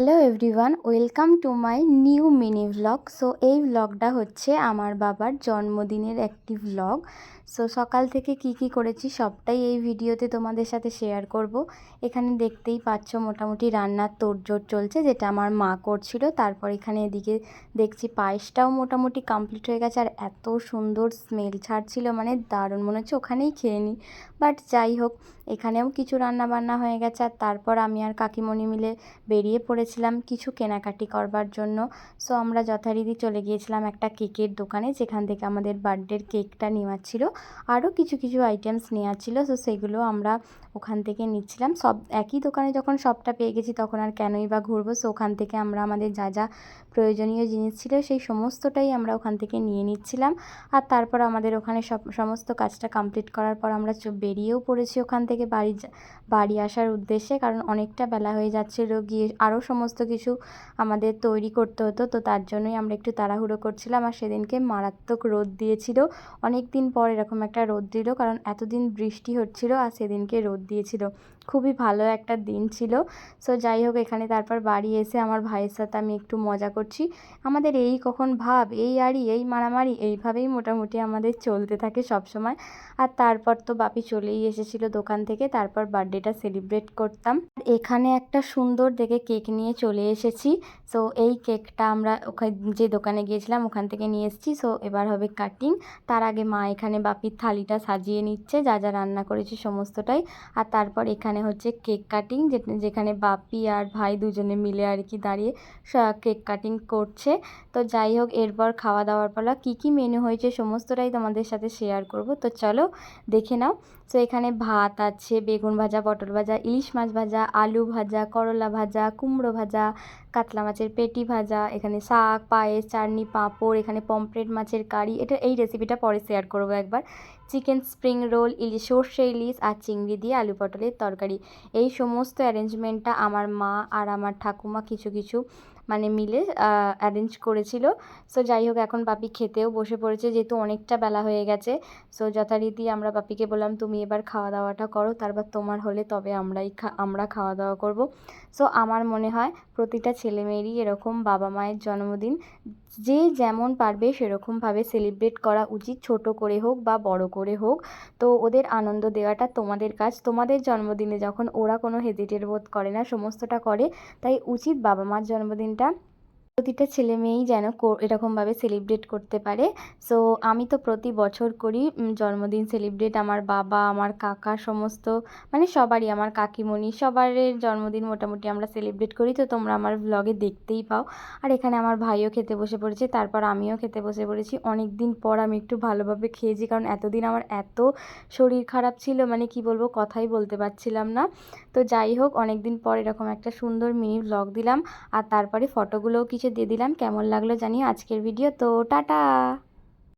Hello everyone, welcome to my new mini vlog so এই ভ্লগটা হচ্ছে আমার বাবার জন্মদিনের একটি ভ্লগ সো সকাল থেকে কি কি করেছি সবটাই এই ভিডিওতে তোমাদের সাথে শেয়ার করব। এখানে দেখতেই পাচ্ছ মোটামুটি রান্নার তোড়জোড় চলছে, যেটা আমার মা করছিল। তারপর এখানে এদিকে দেখছি পায়েসটাও মোটামুটি কমপ্লিট হয়ে গেছে। আর এত সুন্দর স্মেল ছাড়ছিল মানে দারুণ মনে হচ্ছে, ওখানেই খেয়ে নিই বাট যাই হোক এখানেও কিছু রান্না বান্না হয়ে গেছে আর তারপর আমি আর কাকিমণি মিলে বেরিয়ে পড়েছিলাম কিছু কেনাকাটি করবার জন্য। সো আমরা যথারীতি চলে গিয়েছিলাম একটা কেকের দোকানে, যেখান থেকে আমাদের বার্থডের কেকটা নেওয়া ছিল। আরও কিছু কিছু আইটেমস নেওয়া ছিল সো সেগুলো আমরা ওখান থেকে নিচ্ছিলাম। সব একই দোকানে যখন সবটা পেয়ে গেছি, তখন আর কেনই বা ঘুরবো? সো ওখান থেকে আমরা আমাদের যা যা প্রয়োজনীয় জিনিস ছিল, সেই সমস্তটাই আমরা ওখান থেকে নিয়ে নিচ্ছিলাম। আর তারপর আমাদের ওখানে সব, সমস্ত কাজটা কমপ্লিট করার পর আমরা বেরিয়েও পড়েছি ওখান থেকে। বাড়ি বাড়ি আসার উদ্দেশ্যে, কারণ অনেকটা বেলা হয়ে যাচ্ছিল, গিয়ে আরও সমস্ত কিছু আমাদের তৈরি করতে হতো, তো তার জন্যই আমরা একটু তাড়াহুড়ো করছিলাম, আর সেদিনকে মারাত্মক রোদ দিয়েছিল। অনেক দিন পর এরকম একটা রোদ দিল, কারণ এতদিন বৃষ্টি হচ্ছিল, আর সেদিনকে রোদ দিয়েছিল। খুবই ভালো একটা দিন ছিল। সো যাই হোক, এখানে তারপর বাড়ি এসে আমার ভাইয়ের সাথে আমি একটু মজা করছি। আমাদের এই কখন ভাব, এই আড়ি, এই মারামারি, এইভাবেই মোটামুটি আমাদের চলতে থাকে সব সময় আর তারপর তো বাপি চলেই এসেছিল দোকান থেকে তারপর বার্থডেটা সেলিব্রেট করতাম। এখানে একটা সুন্দর দেখে কেক নিয়ে চলে এসেছি। সো এই কেকটা আমরা ওখানে, যে দোকানে গিয়েছিলাম, ওখান থেকে নিয়ে এসেছি। সো এবার হবে কাটিং তার আগে মা এখানে বাপির থালিটা সাজিয়ে নিচ্ছে, যা যা রান্না করেছে সমস্তটাই। আর তারপর এখানে হচ্ছে কেক কাটিং যেখানে বাপি আর ভাই দুজনে মিলে আর কি দাঁড়িয়ে কেক কাটিং করছে। তো যাই হোক, এরপর খাওয়া দাওয়ার পালা, কী কী মেনু হয়েছে সমস্তটাই তোমাদের সাথে শেয়ার করব। তো চলো দেখে নাও। সো এখানে ভাত আছে বেগুন ভাজা, পটল ভাজা, ইলিশ মাছ ভাজা, আলু ভাজা, করলা ভাজা, কুমড়ো ভাজা, কাতলা মাছের পেটি ভাজা, এখানে শাক, পায়েস, চাটনি, পাঁপড়, এখানে পমফ্রেট মাছের কারি। এটা এই রেসিপিটা পরে শেয়ার করব একবার। চিকেন স্প্রিং রোল ইলিশ সর্ষে ইলিশ আর চিংড়ি দিয়ে আলু পটলের তরকারি। এই সমস্ত অ্যারেঞ্জমেন্টটা আমার মা আর আমার ঠাকুমা কিছু কিছু মানে মিলে অ্যারেঞ্জ করেছিল। সো যাই হোক, এখন পাপি খেতেও বসে পড়েছে, যেহেতু অনেকটা বেলা হয়ে গেছে। সো যথারীতি আমরা পাপিকে বললাম, তুমি এবার খাওয়া দাওয়াটা করো, তারপর তোমার হলে তবে আমরাই আমরা খাওয়া দাওয়া করব। সো আমার মনে হয় প্রতিটা ছেলেমেয়েরই এরকম বাবা মায়ের জন্মদিন, যে যেমন পারবে সেরকমভাবে সেলিব্রেট করা উচিত, ছোট করে হোক বা বড় করে হোক। তো, ওদের আনন্দ দেওয়াটা তোমাদের কাজ। তোমাদের জন্মদিনে যখন ওরা কোনো হেজিটেট বোধ করে না, সমস্তটা করে, তাই উচিত বাবা মার জন্মদিনটা এটা প্রতিটা ছেলে মেয়েই যেন এরকমভাবে সেলিব্রেট করতে পারে। সো আমি তো প্রতি বছর করি জন্মদিন সেলিব্রেট আমার বাবা, আমার কাকা, সমস্ত মানে সবারই, আমার কাকিমণি সবার জন্মদিন মোটামুটি আমরা সেলিব্রেট করি। তো তোমরা আমার ব্লগে দেখতেই পাও। আর এখানে আমার ভাইও খেতে বসে পড়েছে, তারপর আমিও খেতে বসে পড়েছি। অনেক দিন পর আমি একটু ভালোভাবে খেয়েছি, কারণ এতদিন আমার এত শরীর খারাপ ছিল মানে কি বলব, কথাই বলতে পারছিলাম না। তো যাই হোক অনেক দিন পর এরকম একটা সুন্দর মিনি ব্লগ দিলাম। আর তারপরে ফটোগুলোও কিছু দিয়ে দিলাম। কেমন লাগল জানিও আজকের ভিডিও তো টাটা!